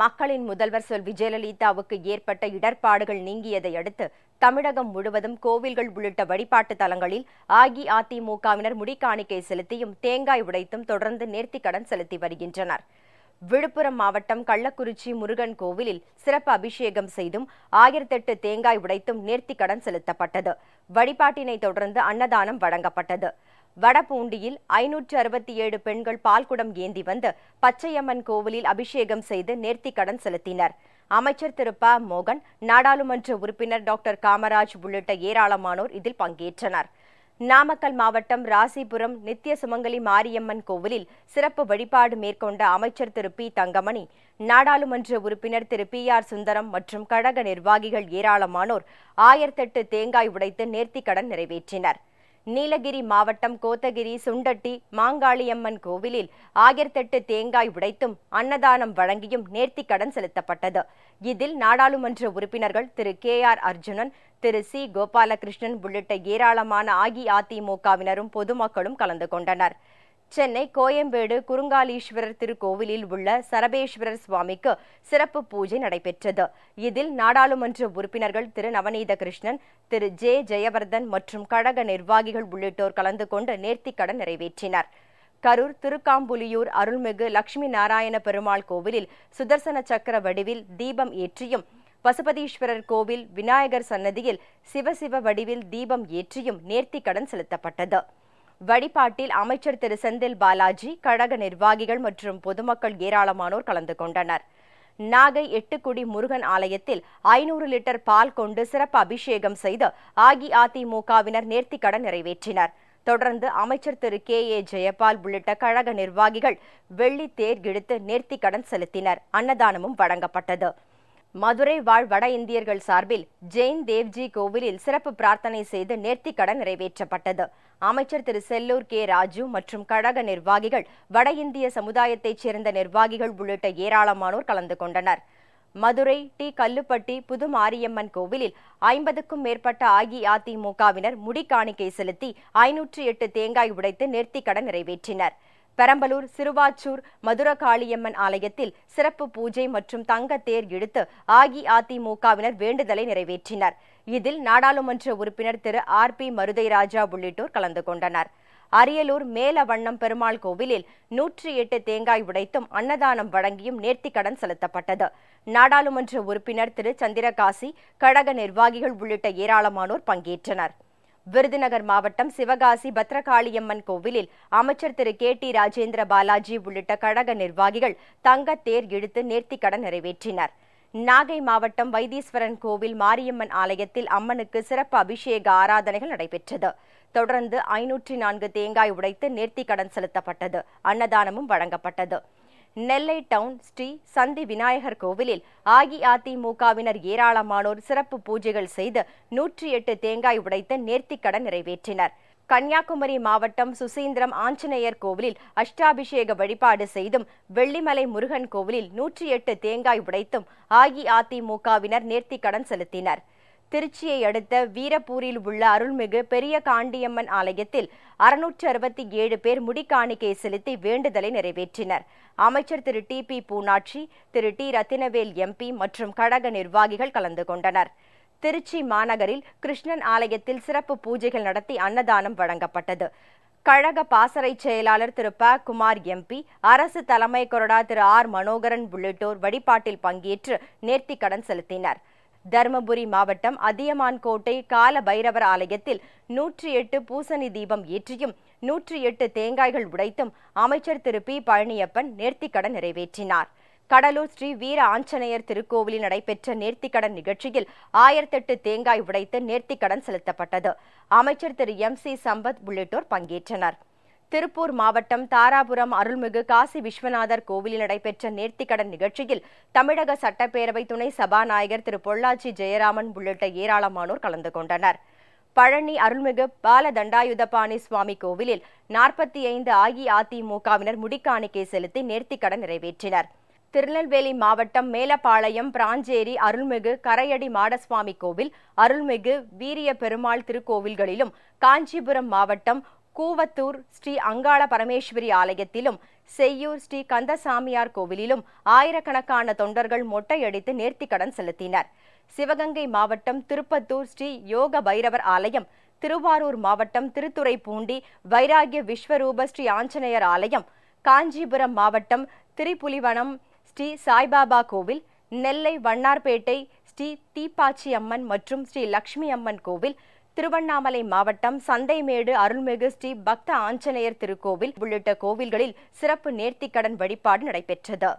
மக்களின் முதல்வர் சொல் விஜயலலிதாவுக்கு ஏற்பட்ட இடர்பாடுகள் நீங்கியதை அடுத்து தமிழகம் முழுவதும் கோவில்கள் உள்ளிட்ட வழிபாட்டு தலங்களில் அஇஅதிமுகவினர் முடிக்காணிக்கை செலுத்தியும் தேங்காய் உடைத்தும் தொடர்ந்து நேர்த்திக்கடன் செலுத்தி வருகின்றனர். விழுப்புரம் மாவட்டம் கள்ளக்குறிச்சி முருகன் கோவிலில் சிறப்பு அபிஷேகம் செய்தும் ஆயிரத்தெட்டு தேங்காய் உடைத்தும் நேர்த்திக்கடன் செலுத்தப்பட்டது. வழிபாட்டினை தொடர்ந்து அன்னதானம் வழங்கப்பட்டது. வடபூண்டியில் ஐநூற்று அறுபத்தி ஏழு பெண்கள் பால்குடம் ஏந்தி வந்து பச்சையம்மன் கோவிலில் அபிஷேகம் செய்து நேர்த்திக்கடன் செலுத்தினர். அமைச்சர் திரு ப. மோகன் நாடாளுமன்ற உறுப்பினர் டாக்டர் காமராஜ் உள்ளிட்ட ஏராளமானோர் இதில் பங்கேற்றனர். நாமக்கல் மாவட்டம் ராசிபுரம் நித்திய சுமங்கலி மாரியம்மன் கோவிலில் சிறப்பு வழிபாடு மேற்கொண்ட அமைச்சர் திரு பி. தங்கமணி நாடாளுமன்ற உறுப்பினர் திரு பி. ஆர். சுந்தரம் மற்றும் கழக நிர்வாகிகள் ஏராளமானோர் ஆயிரத்தெட்டு தேங்காய் உடைத்து நேர்த்திக்கடன் நிறைவேற்றினர். நீலகிரி மாவட்டம் கோத்தகிரி சுண்டட்டி மாங்காளியம்மன் கோவிலில் ஆயிரத்தெட்டு தேங்காய் உடைத்தும் அன்னதானம் வழங்கியும் நேர்த்திக்கடன் செலுத்தப்பட்டது. இதில் நாடாளுமன்ற உறுப்பினர்கள் திரு. கே. ஆர். அர்ஜுனன் திரு. சி. கோபாலகிருஷ்ணன் உள்ளிட்ட ஏராளமான அஇஅதிமுகவினரும் பொதுமக்களும் கலந்து கொண்டனர். சென்னை கோயம்பேடு குறுங்காலீஸ்வரர் திருக்கோவிலில் உள்ள சரபேஸ்வரர் சுவாமிக்கு சிறப்பு பூஜை நடைபெற்றது. இதில் நாடாளுமன்ற உறுப்பினர்கள் திரு. நவநீத கிருஷ்ணன் திரு. ஜே. ஜெயவர்தன் மற்றும் கழக நிர்வாகிகள் உள்ளிட்டோர் கலந்து கொண்டு நேர்த்திக்கடன் நிறைவேற்றினர். கரூர் திருக்காம்புலியூர் அருள்மிகு லட்சுமி நாராயண பெருமாள் கோவிலில் சுதர்சன சக்கர வடிவில் தீபம் ஏற்றியும் பசுபதீஸ்வரர் கோவில் விநாயகர் சன்னதியில் சிவசிவ வடிவில் தீபம் ஏற்றியும் நேர்த்திக்கடன் செலுத்தப்பட்டது. வழிபாட்டில் அமைச்சர் திரு. செந்தில் பாலாஜி கழக நிர்வாகிகள் மற்றும் பொதுமக்கள் ஏராளமானோர் கலந்து கொண்டனர். நாகை எட்டுக்குடி முருகன் ஆலயத்தில் ஐநூறு லிட்டர் பால் கொண்டு சிறப்பு அபிஷேகம் செய்து அஇஅதிமுகவினர் நேர்த்திக்கடன் நிறைவேற்றினர். தொடர்ந்து அமைச்சர் திரு. கே. ஏ. ஜெயபால் உள்ளிட்ட கழக நிர்வாகிகள் வெள்ளி தேர் இழுத்து நேர்த்திக்கடன் செலுத்தினர். அன்னதானமும் வழங்கப்பட்டது. மதுரை வாழ் வட இந்தியர்கள் சார்பில் ஜெயின் தேவ்ஜி கோவிலில் சிறப்பு பிரார்த்தனை செய்து நேர்த்திக்கடன் நிறைவேற்றப்பட்டது. அமைச்சர் திரு செல்லூர் கே. ராஜு மற்றும் கழக நிர்வாகிகள் வட இந்திய சமுதாயத்தைச் சேர்ந்த நிர்வாகிகள் உள்ளிட்ட ஏராளமானோர் கலந்து கொண்டனர். மதுரை டி. கல்லுப்பட்டி புது மாரியம்மன் கோவிலில் ஐம்பதுக்கும் மேற்பட்ட அஇஅதிமுகவினர் முடிக்காணிக்கை செலுத்தி ஐநூற்று எட்டு தேங்காய் உடைத்து நேர்த்திக்கடன் நிறைவேற்றினர். பெரம்பலூர் சிறுவாச்சூர் மதுரகாளியம்மன் ஆலயத்தில் சிறப்பு பூஜை மற்றும் தங்க தேர் இழுத்து அஇஅதிமுகவினர் வேண்டுதலை நிறைவேற்றினர். இதில் நாடாளுமன்ற உறுப்பினர் திரு. ஆர். பி. மருதைராஜா உள்ளிட்டோர் கலந்து கொண்டனர். அரியலூர் மேலவண்ணம் பெருமாள் கோவிலில் நூற்றி எட்டு தேங்காய் உடைத்தும் அன்னதானம் வழங்கியும் நேர்த்திக்கடன் செலுத்தப்பட்டது. நாடாளுமன்ற உறுப்பினர் திரு. சந்திரகாசி கழக நிர்வாகிகள் உள்ளிட்ட ஏராளமானோர் பங்கேற்றனர். விருதுநகர் மாவட்டம் சிவகாசி பத்ரகாளியம்மன் கோவிலில் அமைச்சர் திரு கே டி ராஜேந்திர பாலாஜி உள்ளிட்ட கழக நிர்வாகிகள் தங்க தேர் இழுத்து நேர்த்திக்கடன் நிறைவேற்றினர். நாகை மாவட்டம் வைத்தீஸ்வரன் கோவில் மாரியம்மன் ஆலயத்தில் அம்மனுக்கு சிறப்பு அபிஷேக ஆராதனைகள் நடைபெற்றது. தொடர்ந்து ஐநூற்றி நான்கு தேங்காய் உடைத்து நேர்த்திக்கடன் செலுத்தப்பட்டது. அன்னதானமும் வழங்கப்பட்டது. நெல்லை டவுன் ஸ்ரீ சந்தி விநாயகர் கோவிலில் அஇஅதிமுகவினர் ஏராளமானோர் சிறப்பு பூஜைகள் செய்து நூற்றி எட்டு தேங்காய் உடைத்து நேர்த்திக்கடன் நிறைவேற்றினர். கன்னியாகுமரி மாவட்டம் சுசீந்திரம் ஆஞ்சநேயர் கோவிலில் அஷ்டாபிஷேக வழிபாடு செய்தும் வெள்ளிமலை முருகன் கோவிலில் நூற்றி எட்டு தேங்காய் உடைத்தும் அஇஅதிமுகவினர் நேர்த்திக்கடன் செலுத்தினர். திருச்சியை அடுத்த வீரப்பூரில் உள்ள அருள்மிகு பெரிய காண்டியம்மன் ஆலயத்தில் அறுநூற்று அறுபத்தி ஏழு பேர் முடிக்காணிக்கை செலுத்தி வேண்டுதலை நிறைவேற்றினர். அமைச்சர் திரு. டி. பி. பூனாட்சி திரு. டி. ரத்தினவேல் எம்பி மற்றும் கழக நிர்வாகிகள் கலந்து கொண்டனர். திருச்சி மாநகரில் கிருஷ்ணன் ஆலயத்தில் சிறப்பு பூஜைகள் நடத்தி அன்னதானம் வழங்கப்பட்டது. கழக பாசறை செயலாளர் திரு. ப. குமார் எம்பி அரசு தலைமை கொறடா திரு. ஆர். மனோகரன் உள்ளிட்டோர் வழிபாட்டில் பங்கேற்று நேர்த்திக்கடன் செலுத்தினர். தருமபுரி மாவட்டம் அதியமான்கோட்டை கால பைரவர் ஆலயத்தில் நூற்றி எட்டு பூசணி தீபம் ஏற்றியும் நூற்றி எட்டு தேங்காய்கள் உடைத்தும் அமைச்சர் திரு பி பழனியப்பன் நேர்த்திக்கடன் நிறைவேற்றினார். கடலூர் ஸ்ரீ வீர ஆஞ்சநேயர் திருக்கோவிலில் நடைபெற்ற நேர்த்திக்கடன் நிகழ்ச்சியில் ஆயிரத்தெட்டு தேங்காய் உடைத்து நேர்த்திக்கடன் செலுத்தப்பட்டது. அமைச்சர் திரு எம் சி சம்பத் உள்ளிட்டோர் பங்கேற்றனர். திருப்பூர் மாவட்டம் தாராபுரம் அருள்மிகு காசி விஸ்வநாதர் கோவிலில் நடைபெற்ற நேர்த்திக்கடன் நிகழ்ச்சியில் தமிழக சட்டப்பேரவை துணை சபாநாயகர் திரு பொள்ளாச்சி ஜெயராமன் உள்ளிட்ட ஏராளமானோர் கலந்து கொண்டனர். பழனி அருள்மிகு பால தண்டாயுதபாணி சுவாமி கோவிலில் நாற்பத்தி ஐந்து அஇஅதிமுகவினர் முடிக்காணிக்கை செலுத்தி நேர்த்திக்கடன் நிறைவேற்றினர். திருநெல்வேலி மாவட்டம் மேலப்பாளையம் பிராஞ்சேரி அருள்மிகு கரையடி மாடசுவாமி கோவில் அருள்மிகு வீரிய பெருமாள் திருக்கோவில்களிலும் காஞ்சிபுரம் மாவட்டம் கூவத்தூர் ஸ்ரீ அங்காள பரமேஸ்வரி ஆலயத்திலும் செய்யூர் ஸ்ரீ கந்தசாமியார் கோவிலிலும் ஆயிரக்கணக்கான தொண்டர்கள் மொட்டையடித்து நேர்த்திக்கடன் செலுத்தினர். சிவகங்கை மாவட்டம் திருப்பத்தூர் ஸ்ரீ யோக பைரவர் ஆலயம் திருவாரூர் மாவட்டம் திருத்துறைப்பூண்டி வைராகிய விஸ்வரூப ஸ்ரீ ஆஞ்சநேயர் ஆலயம் காஞ்சிபுரம் மாவட்டம் திரிபுலிவனம் ஸ்ரீ சாய்பாபா கோவில் நெல்லை வண்ணார்பேட்டை ஸ்ரீ தீப்பாச்சி அம்மன் மற்றும் ஸ்ரீ லக்ஷ்மி அம்மன் கோவில் திருவண்ணாமலை மாவட்டம் சந்தைமேடு அருள்மிகு ஸ்ரீ பக்த ஆஞ்சநேயர் திருக்கோவில் உள்ளிட்ட கோவில்களில் சிறப்பு நேர்த்திக்கடன் வழிபாடு நடைபெற்றது.